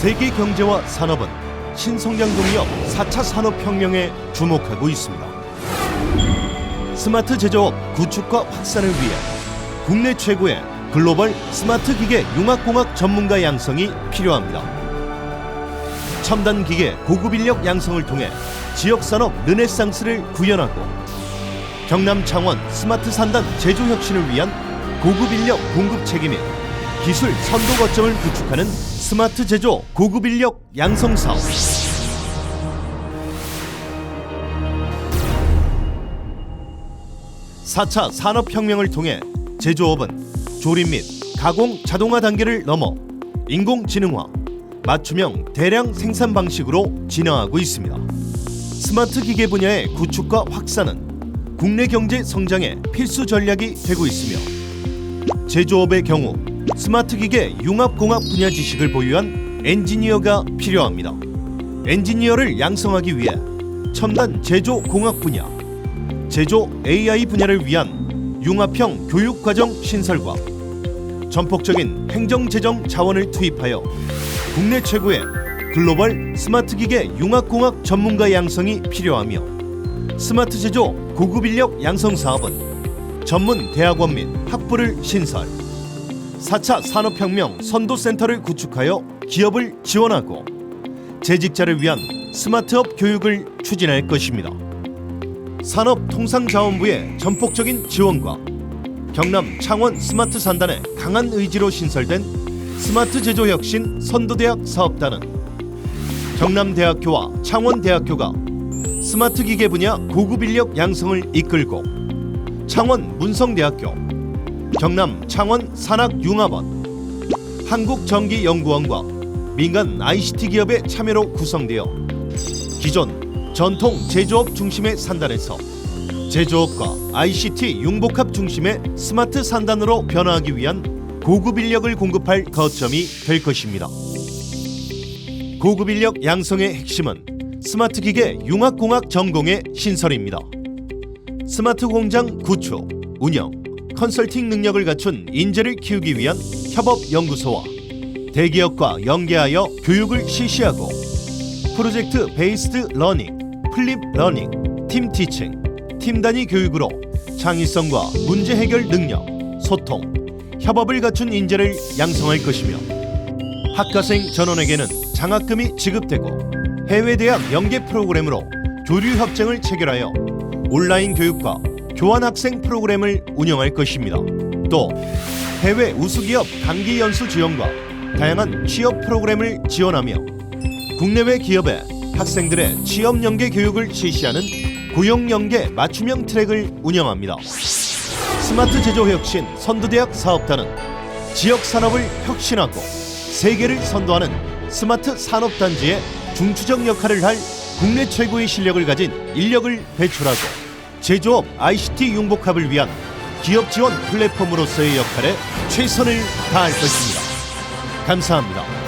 세계 경제와 산업은 신성장 동력 4차 산업혁명에 주목하고 있습니다. 스마트 제조업 구축과 확산을 위해 국내 최고의 글로벌 스마트 기계 융합공학 전문가 양성이 필요합니다. 첨단 기계 고급 인력 양성을 통해 지역 산업 르네상스를 구현하고 경남 창원 스마트 산단 제조 혁신을 위한 고급 인력 공급 및 기술 선도 거점을 구축하는 스마트 제조 고급 인력 양성 사업. 사차 산업혁명을 통해 제조업은 조립 및 가공 자동화 단계를 넘어 인공지능화, 맞춤형 대량 생산 방식으로 진화하고 있습니다. 스마트 기계 분야의 구축과 확산은 국내 경제 성장의 필수 전략이 되고 있으며 제조업의 경우 스마트 기계 융합공학 분야 지식을 보유한 엔지니어가 필요합니다. 엔지니어를 양성하기 위해 첨단 제조 공학 분야, 제조 AI 분야를 위한 융합형 교육 과정 신설과 전폭적인 행정 재정 자원을 투입하여 국내 최고의 글로벌 스마트 기계 융합공학 전문가 양성이 필요하며 스마트 제조 고급 인력 양성 사업은 전문 대학원 및 학부를 신설 4차 산업혁명 선도센터를 구축하여 기업을 지원하고 재직자를 위한 스마트업 교육을 추진할 것입니다. 산업통상자원부의 전폭적인 지원과 경남 창원 스마트 산단의 강한 의지로 신설된 스마트 제조 혁신 선도대학 사업단은 경남대학교와 창원대학교가 스마트 기계 분야 고급 인력 양성을 이끌고 창원 문성대학교, 경남 창원 산학융합원, 한국전기연구원과 민간 ICT 기업의 참여로 구성되어 기존 전통 제조업 중심의 산단에서 제조업과 ICT 융복합 중심의 스마트 산단으로 변화하기 위한 고급 인력을 공급할 거점이 될 것입니다. 고급 인력 양성의 핵심은 스마트 기계 융합공학 전공의 신설입니다. 스마트 공장 구축, 운영, 컨설팅 능력을 갖춘 인재를 키우기 위한 협업 연구소와 대기업과 연계하여 교육을 실시하고 프로젝트 베이스드 러닝, 플립 러닝, 팀 티칭, 팀 단위 교육으로 창의성과 문제 해결 능력, 소통, 협업을 갖춘 인재를 양성할 것이며 학과생 전원에게는 장학금이 지급되고 해외 대학 연계 프로그램으로 교류 협정을 체결하여 온라인 교육과 교환 학생 프로그램을 운영할 것입니다. 또 해외 우수기업 단기 연수 지원과 다양한 취업 프로그램을 지원하며 국내외 기업에 학생들의 취업 연계 교육을 실시하는 고용 연계 맞춤형 트랙을 운영합니다. 스마트 제조 혁신 선두대학 사업단은 지역 산업을 혁신하고 세계를 선도하는 스마트 산업 단지의 중추적 역할을 할 국내 최고의 실력을 가진 인력을 배출하고 제조업 ICT 융복합을 위한 기업 지원 플랫폼으로서의 역할에 최선을 다할 것입니다. 감사합니다.